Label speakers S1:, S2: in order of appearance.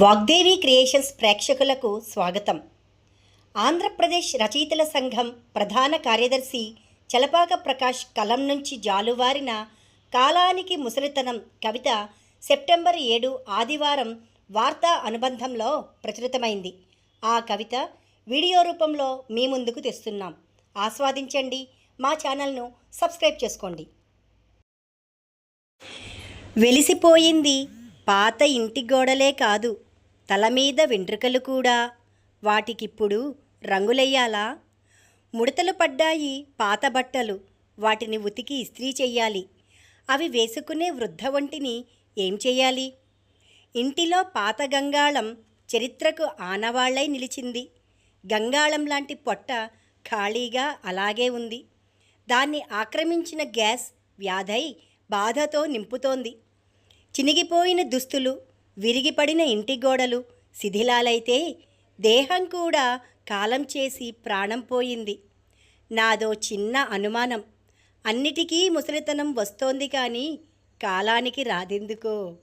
S1: Vagdevi creations ప్రేక్షకులకు స్వాగతం. ఆంధ్రప్రదేశ్ రచయితల సంఘం ప్రధాన కార్యదర్శి చలపాక ప్రకాష్ కలం నుంచి జాలువారిన కాలానికి ముసలితనం కవిత సెప్టెంబర్ ఏడు ఆదివారం వార్తా అనుబంధంలో ప్రచురితమైంది. ఆ కవిత వీడియో రూపంలో మీ ముందుకు తెస్తున్నాం. ఆస్వాదించండి. మా ఛానల్ను సబ్స్క్రైబ్ చేసుకోండి. వెలిసిపోయింది పాత ఇంటి గోడలే కాదు తల మీద వెంట్రుకలు కూడా. వాటికిప్పుడు రంగులెయ్యాలా? ముడతలు పడ్డాయి పాత బట్టలు. వాటిని ఉతికి ఇస్త్రీ చెయ్యాలి. అవి వేసుకునే వృద్ధ వంటిని ఏం చెయ్యాలి? ఇంటిలో పాత గంగాళం చరిత్రకు ఆనవాళ్ళై నిలిచింది. గంగాళం లాంటి పొట్ట ఖాళీగా అలాగే ఉంది. దాన్ని ఆక్రమించిన గ్యాస్ వ్యాధై బాధతో నింపుతోంది. చినిగిపోయిన దుస్తులు విరిగిపడిన ఇంటి గోడలు శిథిలాలైతే దేహం కూడా కాలం చేసి ప్రాణం పోయింది. నాదో చిన్న అనుమానం. అన్నిటికీ ముసలితనం వస్తోంది కానీ కాలానికి రాదెందుకో?